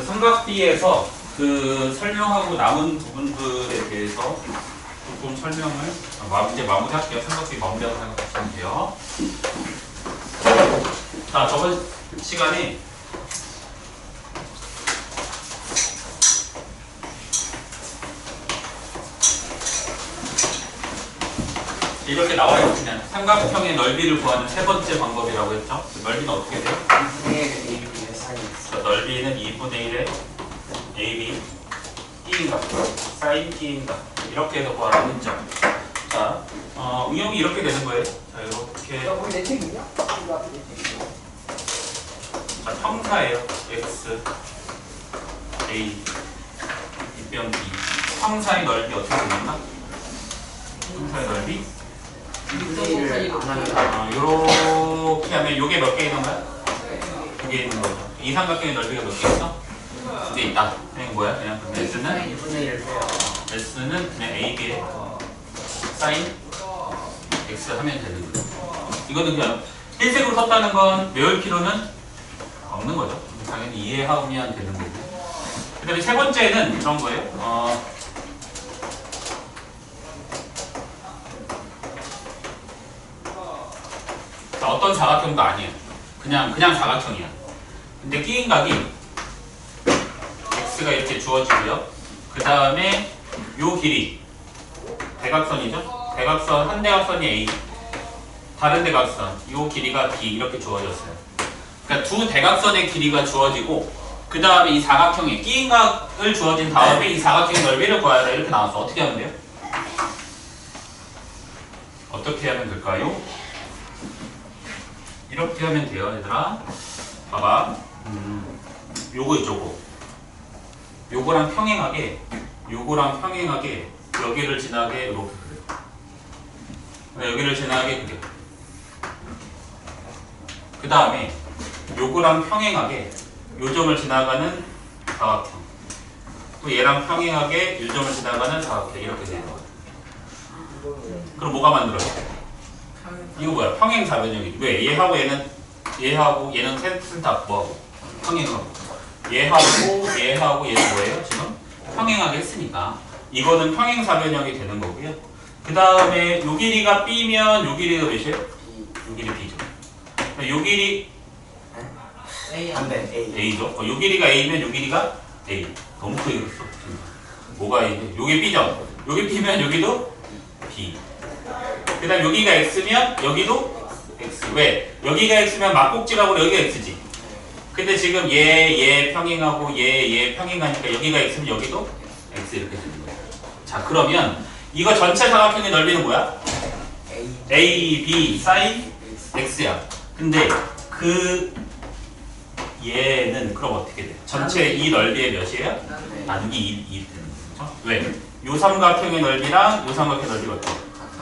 그 삼각비에서 그 설명하고 남은 부분들에 대해서 조금 설명을 이제 마무리할게요. 삼각비 마무리하고 생각하시면 돼요. 자, 저번 시간에 이렇게 나와 있으면 삼각형의 넓이를 구하는 세 번째 방법이라고 했죠. 그 넓이는 어떻게 돼요? 자, 넓이는 2분의 1의 AB T인가 사인 T인가 이렇게 해서 구하라고 했죠. 자, 어, 응용이 이렇게 되는 거예요. 자, 이렇게 우리 내 책이냐? 이거 앞에 내 책이야. 자, 평사예요. X A 이변 B 평사의 넓이 어떻게 되는가? 평사의 넓이 어, 요렇게 하면 요게 몇개 있는 거야? 두개 있는 거죠. 이 삼각형의 넓이가 몇개 있어? 두 개 있다. 그냥 뭐야? 그냥 그럼 S는 S는 그냥 AB의 사인 X 하면 되는 거죠. 이거는 그냥 흰색으로 썼다는 건 외울 필요는 없는 거죠. 당연히 이해하면 되는 거고. 그 다음에 세 번째는 이런 거예요. 어, 자, 어떤 사각형도 아니에요. 그냥 그냥 사각형이야. 근데 끼인 각이 x가 이렇게 주어지고요. 그 다음에 요 길이 대각선이죠. 대각선 한 대각선이 a, 다른 대각선 요 길이가 b 이렇게 주어졌어요. 그러니까 두 대각선의 길이가 주어지고 그 다음에 이 사각형의 끼인 각을 주어진 다음에 이 사각형의 넓이를 구하라 이렇게 나왔어. 어떻게 하면 돼요? 어떻게 하면 될까요? 이렇게 하면 돼요, 얘들아. 봐봐. 음, 요거 있죠, 요거랑 평행하게, 요거랑 평행하게 여기를 지나게 이렇게 그려. 네, 여기를 지나게 그려. 그 다음에 요거랑 평행하게 요점을 지나가는 사각형. 또 얘랑 평행하게 요점을 지나가는 사각형 이렇게 되는 거예요. 그럼 뭐가 만들어져? 이거 뭐야? 평행 사변형이지. 왜? 얘하고 얘는 얘하고 얘는 센터 뭐하고 평행하고 얘하고 얘하고 얘는 뭐예요? 지금 평행하게 했으니까 이거는 평행 사변형이 되는 거고요. 그 다음에 요 길이가 b면 요 길이가 몇이에요? 요 길이 b죠. 요 길이 안돼 A. a죠. 어, 요 길이가 a면 요 길이가 a. 너무 크게 그렸어. 뭐가 a인데? 요게 b죠. 요게 b면 여기도 b. 그 다음 여기가 x면 여기도 x. 왜? 여기가 x면 막꼭지라고 여기가 x지. 근데 지금 얘, 얘 평행하고 얘, 얘 평행하니까 여기가 x면 여기도 x 이렇게 되는 거야. 자, 그러면 이거 전체 사각형의 넓이는 뭐야? A. b, sin x야. 근데 그 얘는 그럼 어떻게 돼? 전체 이 넓이의 몇이에요? 나누기 2, 2 되는 거죠. 왜? 요 삼각형의 넓이랑 요 삼각형의 넓이가 어때?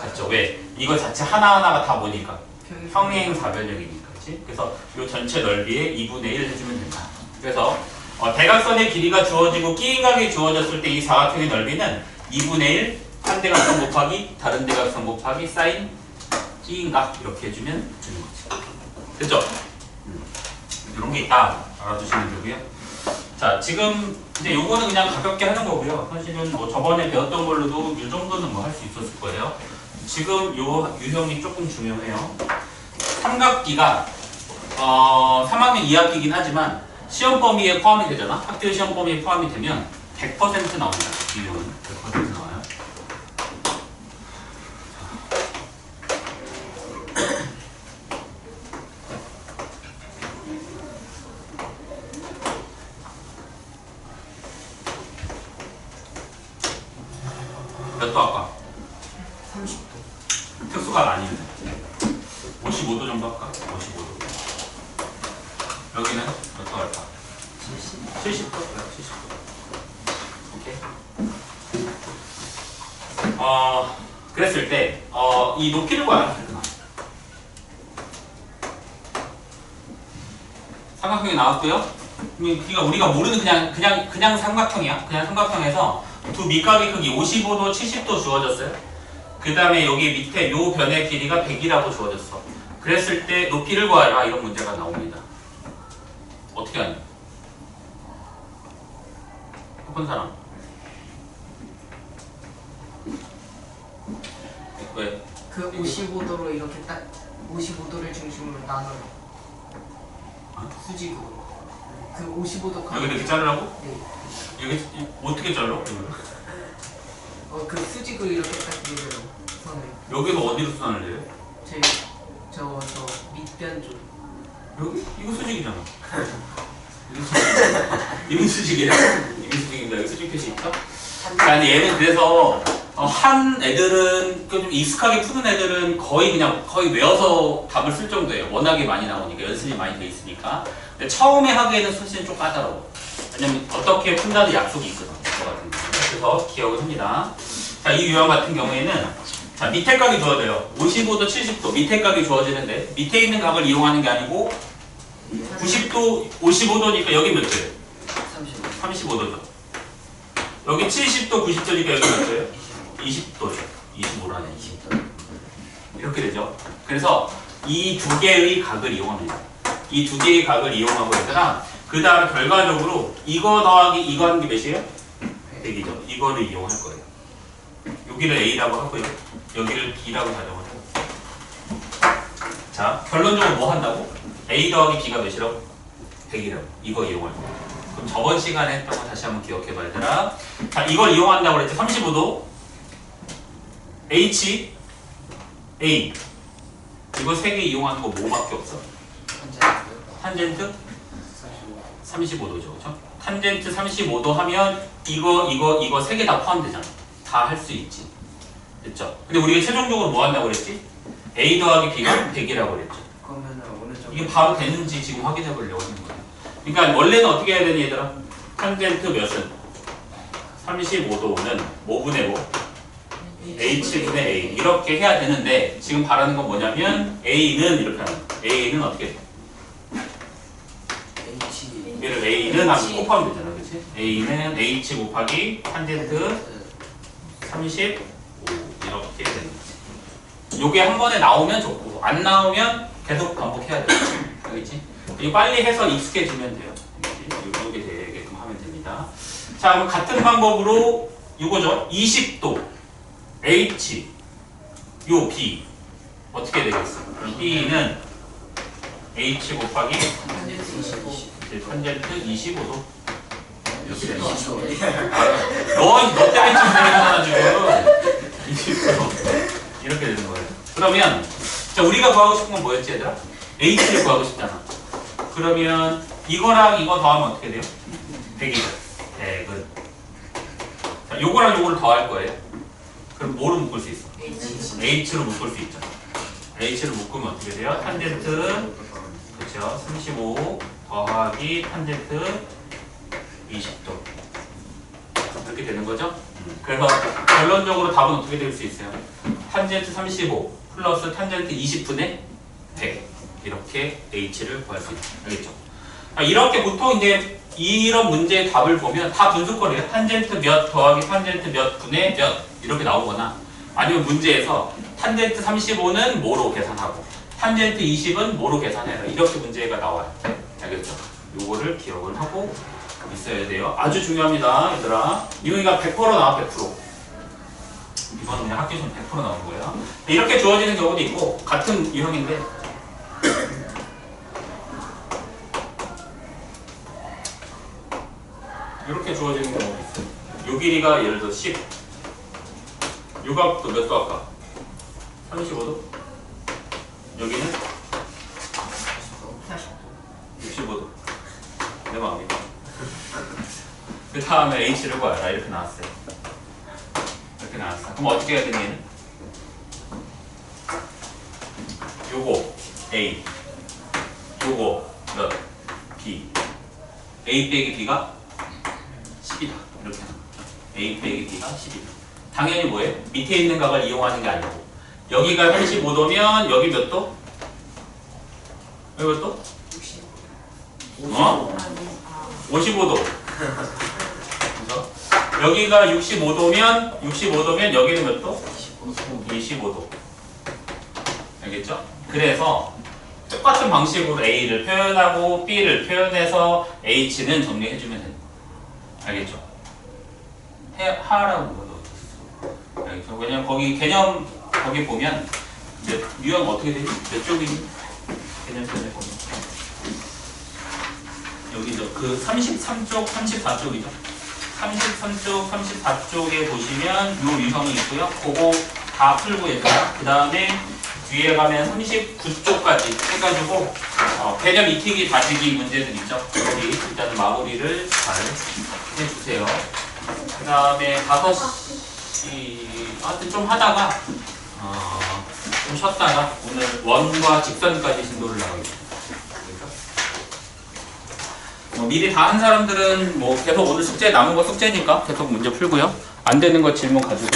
같죠. 왜? 이거 자체 하나하나가 다 뭐니까? 평행 사변형이니까. 그치? 그래서 요 전체 넓이의 2분의 1 해주면 된다. 그래서 어, 대각선의 길이가 주어지고 끼인각이 주어졌을 때 이 사각형의 넓이는 2분의 1, 한 대각선 곱하기 다른 대각선 곱하기 사인 끼인각 이렇게 해주면 되는 거지. 됐죠? 음. 이런 게 있다. 알아두시면 되고요. 자, 지금 이제 요거는 그냥 가볍게 하는 거고요. 사실은 뭐 저번에 배웠던 걸로도 이 정도는 뭐 할 수 있었을 거예요. 지금 요 유형이 조금 중요해요. 삼각기가 어, 3학년 2학기긴 하지만 시험 범위에 포함이 되잖아. 학교 시험 범위에 포함이 되면 100% 나옵니다. 이 유형은 100% 나와요. 몇도 할까? 30도. 특수가 아니면 55도 정도 할까? 55도. 여기는 몇도 할까? 70. 70도? 그래, 70도. 오케이. 어, 그랬을 때, 어, 이 높이를 구하라. 삼각형이 나왔고요. 그러니까 우리가 모르는 그냥 그냥 그냥 삼각형이야. 그냥 삼각형에서 두 밑각의 크기 55도, 70도 주어졌어요. 그 다음에 여기 밑에 요 변의 길이가 100이라고 주어졌어. 그랬을 때 높이를 구하라 이런 문제가 나옵니다. 어떻게 하냐? 본 사람. 왜? 그 55도로 이렇게 딱 55도를 중심으로 나눠요. 어? 수직으로. 그 55도 여기 이렇게 자르라고? 네. 여기 이- 어떻게 잘라? 어, 그 수직으로 이렇게 딱 이대로 선을. 여기서 어디로 수산을 해요? 제, 저, 저 밑변 쪽. 여기? 이거 수직이잖아. 이거 수직. 이거 수직이야. 이거 수직입니다. 여기 수직 표시 있죠? 자, 근데 얘는 그래서 어, 한 애들은 그좀 익숙하게 푸는 애들은 거의 그냥 거의 외워서 답을 쓸 정도예요. 워낙에 많이 나오니까 연습이 많이 돼 있으니까. 근데 처음에 하기에는 사실은 좀 까다로워. 왜냐면 어떻게 푼다는 약속이 있거든. 그래서 기억을 합니다. 자, 이 유형 같은 경우에는 자, 밑에 각이 주어져요. 55도, 70도 밑에 각이 주어지는데 밑에 있는 각을 이용하는 게 아니고 90도, 55도니까 여기 몇 도예요? 35도죠. 여기 70도, 90도니까 여기 몇 도예요? 20도죠. 25라네. 20도. 이렇게 되죠. 그래서 이 두 개의 각을 이용합니다. 이 두 개의 각을 이용하고 있다가 그 다음 결과적으로 이거 더하기 이거 하는 게 몇이에요? 100이죠. 이거를 이용할 거예요. 여기를 A라고 하고요. 여기를 B라고 가정을 하고. 자, 결론적으로 뭐 한다고? A 더하기 B가 몇이라고? 100이라고. 이거 이용할 거예요. 그럼 저번 시간에 했던 거 다시 한번 기억해 봐야 되라. 자, 이걸 이용한다고 그랬지. 35도. H, A. 이거 세 개 이용하는 거 뭐밖에 없어? 탄젠트 35도죠. 그죠? 탄젠트 35도 하면 이거, 이거, 이거 세 개 다 포함되잖아. 다 할 수 있지. 됐죠? 근데 우리가 최종적으로 뭐 한다고 그랬지? A 더하기 B가 100이라고 그랬죠. 그러면은 어느 정도 이게 바로 되는지 지금 확인해 보려고 하는 거예요. 그러니까 원래는 어떻게 해야 되니 얘들아? 탄젠트 몇은? 35도는 뭐분의 뭐? H분의 A 이렇게 해야 되는데 지금 바라는 건 뭐냐면 A는 이렇게 하는. A는 어떻게 돼? H 얘를 A는 하면 곱하면 되잖아 그치? A는 H 곱하기 탄젠트 35 이렇게 되는 거지 요게 한 번에 나오면 좋고 안 나오면 계속 반복해야 돼요. 알겠지? 이거 빨리 해서 익숙해지면 돼요? 요게 되게끔 하면 됩니다. 자 그럼 같은 방법으로 이거죠. 20도 H 요 B. 어떻게 되겠어? B는 H 곱하기 탄젠트 25. 이제 탄젠트 25도. 이렇게 되는 거죠 도 너, 너 때문에 지금 지금 20도 이렇게 되는 거예요 그러면 자 우리가 구하고 싶은 건 뭐였지 얘들아? H를 구하고 싶잖아 그러면 이거랑 이거 더하면 어떻게 돼요? 100이죠 100은 자 요거랑 요거를 더할 거예요 그럼 뭐로 묶을 수 있어? H. H로 묶을 수 있죠 H를 묶으면 어떻게 돼요? 탄젠트 그렇죠. 35 더하기 탄젠트 20도 이렇게 되는 거죠. 음, 그래서 결론적으로 답은 어떻게 될 수 있어요? 탄젠트 35 플러스 탄젠트 20분의 100 이렇게 h를 구할 수 있다. 알겠죠? 아, 이렇게 보통 이제 이런 문제의 답을 보면 다 분수거리예요. 탄젠트 몇 더하기 탄젠트 몇 분의 몇 이렇게 나오거나 아니면 문제에서 탄젠트 35는 뭐로 계산하고 탄젠트 20은 뭐로 계산해라 이렇게 문제가 나와요. 알겠죠? 요거를 기억을 하고 있어야 돼요. 아주 중요합니다, 얘들아. 이거가 100% 나와 100%. 이건 그냥 학교 시험 100% 나온 거예요. 이렇게 주어지는 경우도 있고 같은 유형인데 이렇게 주어지는 경우도 있어요. 요 길이가 예를 들어 10. 요 각도 몇 도 아까? 35도? 여기는 65도. 내 마음이다. 그 다음에 H를 구하라. 이렇게 나왔어요. 그럼 어떻게 해야 되니 얘는? 요거 A. 요거 몇? B. A 빼기 B가 10이다. 이렇게. A 빼기 B가 10이다. 당연히 뭐예요? 밑에 있는 각을 이용하는 게 아니고 여기가 35도면 여기 몇 도? 여기 몇 도? 60. 어? 55도. 여기가 65도면 65도면 여기는 몇 도? 25도. 알겠죠? 그래서 똑같은 방식으로 A를 표현하고 B를 표현해서 H는 정리해주면 됩니다. 알겠죠? 해 하라고 넣었어. 알겠죠? 왜냐면 거기 개념 거기 보면 이제 유형 어떻게 되지? 몇 쪽이니? 개념편에 보면 여기 저그 33쪽, 34쪽이죠. 33쪽, 34쪽에 보시면 요 유형이 있고요. 그거 다 풀고 얘들아. 그 다음에 뒤에 가면 39쪽까지 해가지고 어, 개념 익히기 다지기 문제들 있죠. 여기 일단은 마무리를 잘 해주세요. 그 다음에 5시 하여튼 좀 하다가 어, 좀 쉬었다가 오늘 원과 직선까지 진도를 나가겠습니다. 뭐 미리 다 한 사람들은 뭐 계속 오늘 숙제 남은 거 숙제니까 계속 문제 풀고요. 안 되는 거 질문 가지고